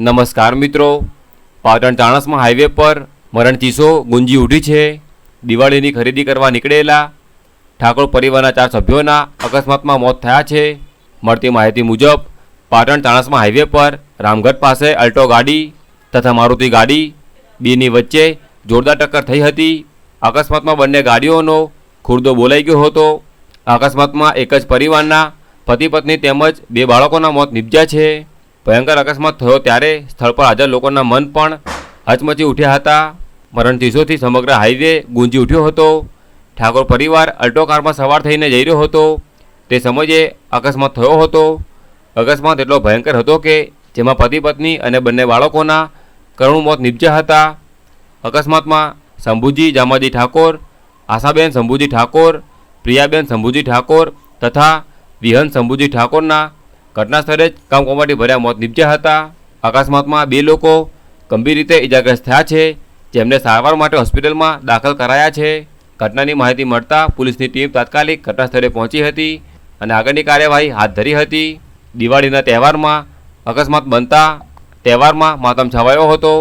નમસ્કાર મિત્રો. પાટણ ચાણસમાં હાઈવે પર મરણ ચીસો ગુંજી ઉઠી છે. દિવાળીની ખરીદી કરવા નીકળેલા ઠાકોર પરિવારના ચાર સભ્યોના અકસ્માતમાં મોત થયા છે. મળતી માહિતી મુજબ પાટણ ચાણસમાં હાઈવે પર રામગઢ પાસે અલ્ટો ગાડી તથા મારુતિ ગાડી બેની વચ્ચે જોરદાર ટક્કર થઈ હતી. અકસ્માતમાં બંને ગાડીઓનો ખુરદો બોલાઈ ગયો હતો. અકસ્માતમાં એક જ પરિવારના પતિ પત્ની તેમજ બે બાળકોના મોત નિપજ્યા છે. ભયંકર અકસ્માત થયો ત્યારે સ્થળ પર હાજર લોકોના મન પણ હચમચી ઉઠ્યા હતા. મરણ દિવસોથી સમગ્ર હાઈવે ગુંજી ઉઠ્યો હતો. ઠાકોર પરિવાર અલ્ટો કારમાં સવાર થઈને જઈ રહ્યો હતો. તે સમયે અકસ્માત થયો હતો. અકસ્માત એટલો ભયંકર હતો કે જેમાં પતિ પત્ની અને બંને બાળકોના કરુણ મોત નિપજ્યા હતા. અકસ્માતમાં શંભુજી, જામાજી ઠાકોર, આશાબેન શંભુજી ઠાકોર, પ્રિયાબેન શંભુજી ઠાકોર તથા વિહન શંભુજી ઠાકોરના ઘટના સ્થળે જ કામકોમાટી ભર્યા મોત નિપજ્યા હતા. અકસ્માતમાં બે લોકો ગંભીર રીતે ઇજાગ્રસ્ત થયા છે, જેમને સારવાર માટે હોસ્પિટલમાં દાખલ કરાયા છે. ઘટનાની માહિતી મળતા પોલીસની ટીમ તાત્કાલિક ઘટના સ્થળે પહોંચી હતી અને આગળની કાર્યવાહી હાથ ધરી હતી. દિવાળીના તહેવારમાં અકસ્માત બનતા તહેવારમાં માતમ છવાયો હતો.